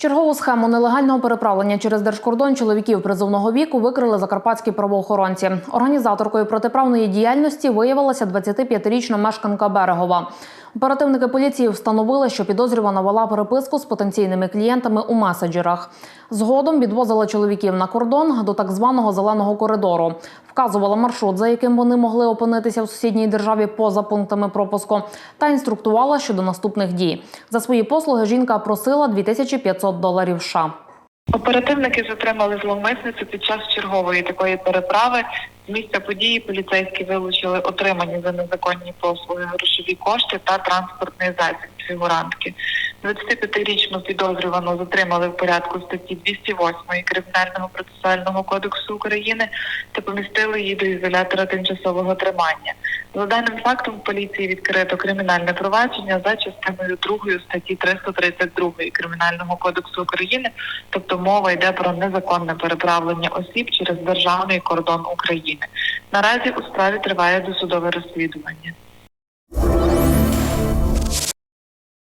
Чергову схему нелегального переправлення через держкордон чоловіків призовного віку викрили закарпатські правоохоронці. Організаторкою протиправної діяльності виявилася 25-річна мешканка Берегова. Оперативники поліції встановили, що підозрювана вела переписку з потенційними клієнтами у меседжерах. Згодом відвозила чоловіків на кордон до так званого зеленого коридору, вказувала маршрут, за яким вони могли опинитися в сусідній державі поза пунктами пропуску, та інструктувала щодо наступних дій. За свої послуги жінка просила 2500 доларів США. Оперативники затримали зловмисницю під час чергової такої переправи. Місця події поліцейські вилучили отримані за незаконні послуги грошові кошти та транспортний засіб фігурантки. 25-річну підозрювану затримали в порядку статті 208 Кримінального процесуального кодексу України та помістили її до ізолятора тимчасового тримання. За даним фактом в поліції відкрито кримінальне провадження за частиною 2 статті 332 Кримінального кодексу України, тобто мова йде про незаконне переправлення осіб через державний кордон України. Наразі у справі триває досудове розслідування.